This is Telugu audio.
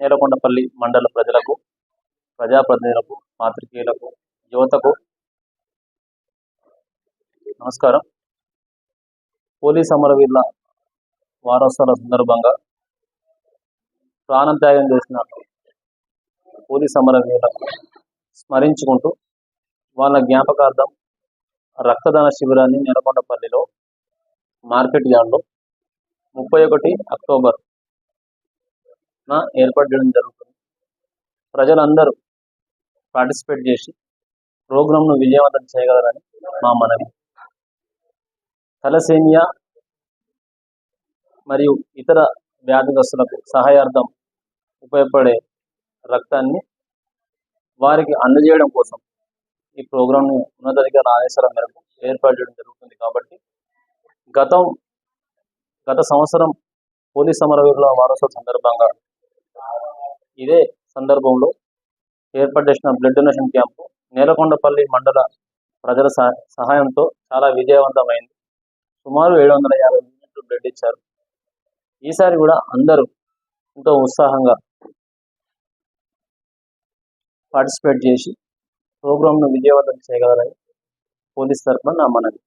నేలకొండపల్లి మండల ప్రజలకు ప్రజాప్రతినిధులకు పాత్రికేయులకు యువతకు నమస్కారం. పోలీస్ అమరవీరుల వారోత్సవాల సందర్భంగా ప్రాణత్యాగం చేసిన పోలీస్ అమరవీరులకు స్మరించుకుంటూ వాళ్ళ జ్ఞాపకార్థం రక్తదాన శిబిరాన్ని నెలకొండపల్లిలో మార్కెట్ యార్డ్లో ముప్పై ఒకటి అక్టోబర్ తరఫున ఏర్పాటు చేయడం జరుగుతుంది. ప్రజలందరూ పార్టిసిపేట్ చేసి ప్రోగ్రాంను విజయవంతం చేయగలరని మా మనవి. తలసేమియా మరియు ఇతర వ్యాధిగ్రస్తులకు సహాయార్థం ఉపయోగపడే రక్తాన్ని వారికి అందజేయడం కోసం ఈ ప్రోగ్రాంను ఉన్నతాధికారుల ఆదేశాల మేరకు ఏర్పాటు చేయడం జరుగుతుంది కాబట్టి గతం గత సంవత్సరం పోలీస్ సమరవీరుల వారోత్సవ సందర్భంగా ఇదే సందర్భంలో ఏర్పాటు చేసిన బ్లడ్ డొనేషన్ క్యాంపు నేలకొండపల్లి మండల ప్రజల సహాయంతో చాలా విజయవంతమైంది. సుమారు ఏడు వందల యాభై యూనిట్లు బ్లడ్ ఇచ్చారు. ఈసారి కూడా అందరూ ఎంతో ఉత్సాహంగా పార్టిసిపేట్ చేసి ప్రోగ్రాంను విజయవంతం చేయగలరని పోలీస్ తరఫున నా మనవి.